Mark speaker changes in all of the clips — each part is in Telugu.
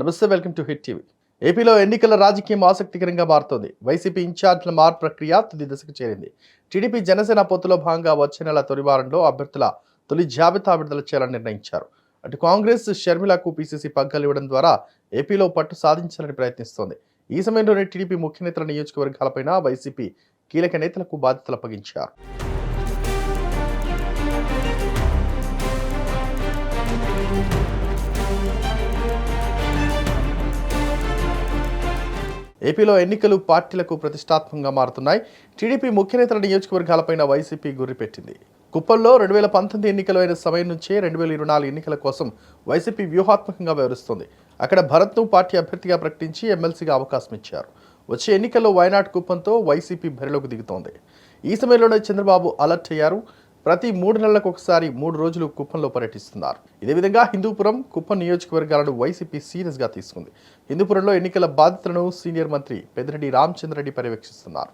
Speaker 1: నమస్తే వెల్కమ్ టు హిట్ టీవీ. ఏపీలో ఎన్నికల రాజకీయం ఆసక్తికరంగా మారుతోంది. వైసీపీ ఇన్ఛార్జ్ల మార్పు ప్రక్రియ తుది దశకు చేరింది. టీడీపీ జనసేన పొత్తులో భాగంగా వచ్చే నెల తొలి వారంలో అభ్యర్థుల తొలి జాబితా విడుదల చేయాలని నిర్ణయించారు. అటు కాంగ్రెస్ షర్మిలకు పీసీసీ పగ్గాలు ఇవ్వడం ద్వారా ఏపీలో పట్టు సాధించాలని ప్రయత్నిస్తోంది. ఈ సమయంలోనే టీడీపీ ముఖ్య నేతల నియోజకవర్గాలపైన వైసీపీ కీలక నేతలకు బాధ్యతలు అప్పగించారు. ఏపీలో ఎన్నికలు పార్టీలకు ప్రతిష్టాత్మకంగా మారుతున్నాయి. టీడీపీ ముఖ్య నేతల నియోజకవర్గాలపైన వైసీపీ గురిపెట్టింది కుప్పంలో రెండు వేల పంతొమ్మిది ఎన్నికలు అయిన సమయం నుంచే రెండు వేల ఇరవై నాలుగు ఎన్నికల కోసం వైసీపీ వ్యూహాత్మకంగా వ్యవహరిస్తోంది. అక్కడ భరత్ను పార్టీ అభ్యర్థిగా ప్రకటించి ఎమ్మెల్సీగా అవకాశం ఇచ్చారు. వచ్చే ఎన్నికల్లో వయనాడ్ కుప్పంతో వైసీపీ బరిలోకి దిగుతోంది. ఈ సమయంలోనే చంద్రబాబు అలర్ట్ అయ్యారు. ప్రతి మూడు నెలలకు ఒకసారి మూడు రోజులు కుప్పంలో పర్యటిస్తున్నారు. ఇదే విధంగా హిందూపురం కుప్పం నియోజకవర్గాలను వైసీపీ సీరియస్గా తీసుకుంది. హిందూపురంలో ఎన్నికల బాధ్యతలను సీనియర్ మంత్రి పెద్దిరెడ్డి రామచంద్రరెడ్డి పర్యవేక్షిస్తున్నారు.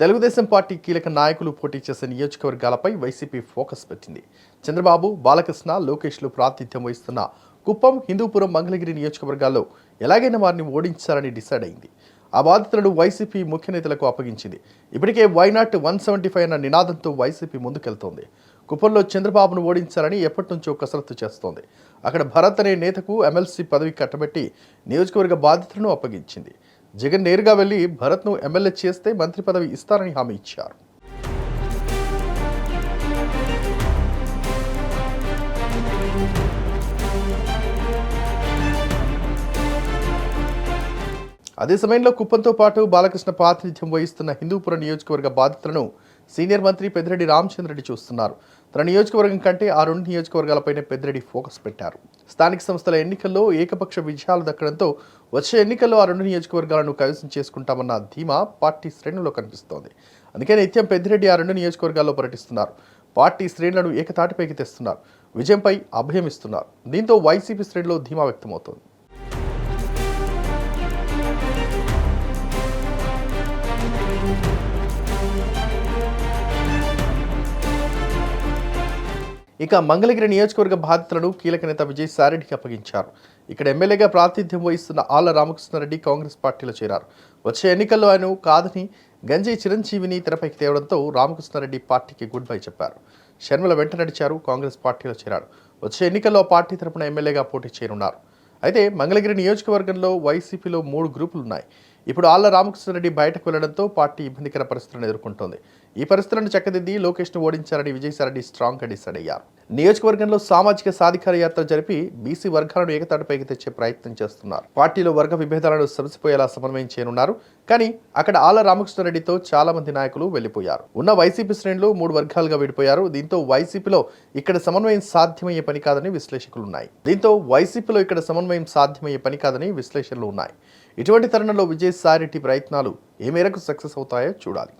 Speaker 1: తెలుగుదేశం పార్టీ కీలక నాయకులు పోటీ చేసే నియోజకవర్గాలపై వైసీపీ ఫోకస్ పెట్టింది. చంద్రబాబు బాలకృష్ణ లోకేష్లు ప్రాతిథ్యం వహిస్తున్న కుప్పం హిందూపురం మంగళగిరి నియోజకవర్గాల్లో ఎలాగైనా వారిని ఓడించాలని డిసైడ్ అయింది. ఆ బాధితులను వైసీపీ ముఖ్య నేతలకు అప్పగించింది. ఇప్పటికే వైనాట్ వన్ సెవెంటీ ఫైవ్ అన్న నినాదంతో వైసీపీ ముందుకెళ్తోంది. కుప్పంలో చంద్రబాబును ఓడించాలని ఎప్పటి నుంచో కసరత్తు చేస్తోంది. అక్కడ భరత్ అనే నేతకు ఎమ్మెల్సీ పదవి కట్టబెట్టి నియోజకవర్గ బాధితులను అప్పగించింది. జగన్ నేరుగా వెళ్ళి భరత్ను ఎమ్మెల్యే చేస్తే మంత్రి పదవి ఇస్తారని హామీ ఇచ్చారు. అదే సమయంలో కుప్పంతో పాటు బాలకృష్ణ ప్రాతినిధ్యం వహిస్తున్న హిందూపురం నియోజకవర్గ బాధితులను సీనియర్ మంత్రి పెద్దిరెడ్డి రామచంద్రరెడ్డి చూస్తున్నారు. తన నియోజకవర్గం కంటే ఆ రెండు నియోజకవర్గాలపైనే పెద్దిరెడ్డి ఫోకస్ పెట్టారు. స్థానిక సంస్థల ఎన్నికల్లో ఏకపక్ష విజయాలు దక్కడంతో వచ్చే ఎన్నికల్లో ఆ రెండు నియోజకవర్గాలను కైవసం చేసుకుంటామన్న ధీమా పార్టీ శ్రేణుల్లో కనిపిస్తోంది. అందుకే నిత్యం పెద్దిరెడ్డి ఆ రెండు నియోజకవర్గాల్లో పర్యటిస్తున్నారు. పార్టీ శ్రేణులను ఏకతాటిపైకి తెస్తున్నారు. విజయంపై అభయం ఇస్తున్నారు దీంతో వైసీపీ శ్రేణిలో ధీమా వ్యక్తమవుతోంది. ఇక మంగళగిరి నియోజకవర్గ బాధితులను కీలక నేత విజయసాయిరెడ్డికి అప్పగించారు. ఇక్కడ ఎమ్మెల్యేగా ప్రాతినిధ్యం వహిస్తున్న ఆళ్ళ రామకృష్ణారెడ్డి కాంగ్రెస్ పార్టీలో చేరారు. వచ్చే ఎన్నికల్లో ఆయన కాదని గంజాయి చిరంజీవిని తెరపైకి తేవడంతో రామకృష్ణారెడ్డి పార్టీకి గుడ్ బై చెప్పారు. షర్మిల వెంట నడిచారు కాంగ్రెస్ పార్టీలో చేరారు. వచ్చే ఎన్నికల్లో పార్టీ తరపున ఎమ్మెల్యేగా పోటీ చేయనున్నారు. అయితే మంగళగిరి నియోజకవర్గంలో వైసీపీలో మూడు గ్రూపులు ఉన్నాయి ఇప్పుడు ఆళ్ళ రామకృష్ణారెడ్డి బయటకు వెళ్ళడంతో పార్టీ ఇబ్బందికర పరిస్థితులను ఎదుర్కొంటోంది. ఈ పరిస్థితులను చక్కదిద్ది లోకేష్ను ఓడించాలని విజయసాయిరెడ్డి స్ట్రాంగ్గా డిసైడ్ అయ్యారు. నియోజకవర్గంలో సామాజిక సాధికార యాత్ర జరిపి బీసీ వర్గాలను ఏకతాటిపైకి తెచ్చే ప్రయత్నం చేస్తున్నారు. పార్టీలో వర్గ విభేదాలను సమసిపోయేలా సమన్వయం చేయనున్నారు. కానీ అక్కడ ఆళ్ళ రామకృష్ణారెడ్డితో చాలా మంది నాయకులు వెళ్ళిపోయారు ఉన్న వైసీపీ శ్రేణులు మూడు వర్గాలుగా విడిపోయారు. దీంతో వైసీపీలో ఇక్కడ సమన్వయం సాధ్యమయ్యే పని కాదని విశ్లేషకులు ఉన్నాయి. దీంతో వైసీపీలో ఇక్కడ సమన్వయం సాధ్యమయ్యే పని కాదని విశ్లేషణలు ఉన్నాయి. ఇటువంటి తరుణంలో విజయసాయిరెడ్డి ప్రయత్నాలు ఏ మేరకు సక్సెస్ అవుతాయో చూడాలి.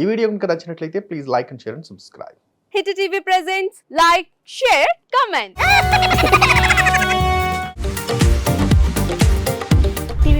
Speaker 1: ఈ వీడియో కనుక నచ్చినట్లయితే please like and share and subscribe.
Speaker 2: Hit TV presents like share comment.